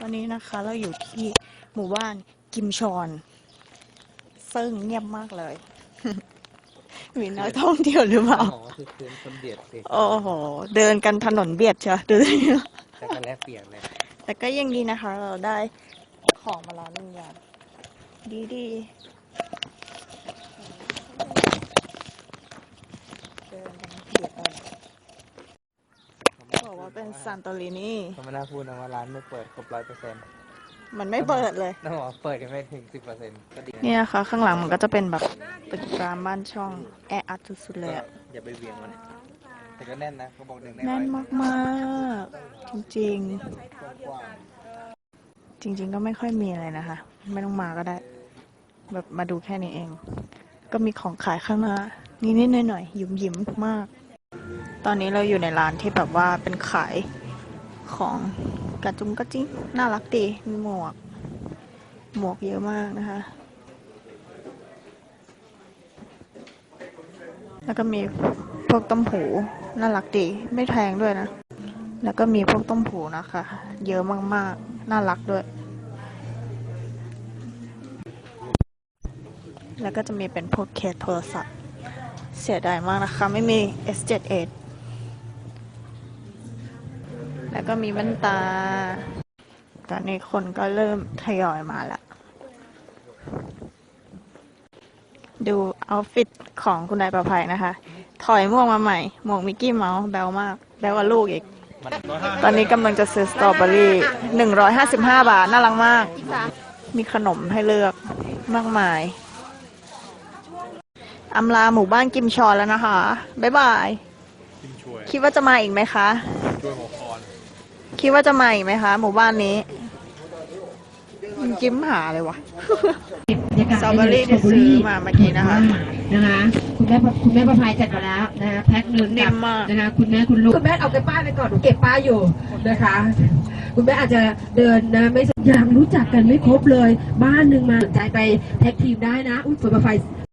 วันนี้นะคะเราอยู่ที่หมู่บ้านกิมชอน ซึ่งเงียบมากเลย มีนักท่องเที่ยวหรือเปล่าอ๋อคือคืนคนเบียดสิโอ้โห เดินกันถนนเบียดเชียวดูสิแต่ก็แลกเปลี่ยนเลยแต่ก็ยังดีนะคะ เราได้ของมาแล้วหนึ่งอย่างดีดีเดินกันเบียดเลยบอกว่า เป็นซานโตรินีเขาไม่น่าพูดนะว่าร้านไม่เปิดครบร้อยเปอร์เซ็นต์มันไม่เปิดเลยต้องบอกว่าเปิดกันไม่ถึงสิบเปอร์เซ็นต์ก็ดีนะนี่นะคะข้างหลังมันก็จะเป็นแบบตึกรามบ้านช่องแออัดสุดๆเลยอะอย่าไปเวียงมันแต่ก็แน่นนะเขาบอกหนึ่งในแน่นร้อยมากๆจริงกว้างๆจริง ๆ ก็ไม่ค่อยมีอะไรนะคะ ไม่ต้องมาก็ได้ แบบมาดูแค่นี้เอง ก็มีของขายข้างหน้านิดๆหน่อยๆหยุ่มหยิมมาก ตอนนี้เราอยู่ในร้านที่แบบว่าเป็นขายของกระจุงกระจิ้งน่ารักดีมีหมวก หมวกเยอะมากนะคะ แล้วก็มีพวกต้มผูน่ารักดีไม่แพงด้วยนะ แล้วก็มีพวกต้มผูนะคะ เยอะมากๆ น่ารักด้วย แล้วก็จะมีเป็นพวกเคสโทรศัพท์เสียดายมากนะคะ ไม่มี S78 แล้วก็มีแว่นตา ตอนนี้คนก็เริ่มทยอยมาแล้วดูเอาฟิตของคุณนายประภัยนะคะ ถอยหมวกมาใหม่ หมวกมิกกี้เมาส์แบลมาก แบลกว่าลูกอีก ตอนนี้กำลังจะซื้อสตรอเบอรี่หนึ่งร้อยห้าสิบห้าบาท น่ารักมาก มีขนมให้เลือกมากมายอำลาหมู่บ้านกิมชอนแล้วนะคะ บ๊ายบายกิมช่วยคิดว่าจะมาอีกไหมคะช่วยหัว คอนคิดว่าจะมาอีกไหมคะ หมู่บ้านนี้มันจิ้มหาเลยวะ สตรอเบอรี่ที่ซื้อมาเมื่อกี้นะคะนะคะคุณแม่คุณแม่ประภัยจัดมาแล้วนะคะแพ็คหนึ่งนิ่กับมมาก นะคะคุณแม่คุณลูกคุณแม่เอาไปป้ายไปก่อนหนูเก็บป้ายอยู่นะคะ คุณแม่อาจจะเดินนะไม่ยังรู้จักกันไม่ครบเลย บ้านหนึ่งมาสนใจไปแท็กทีมได้นะ อุ้ยคุณประภัย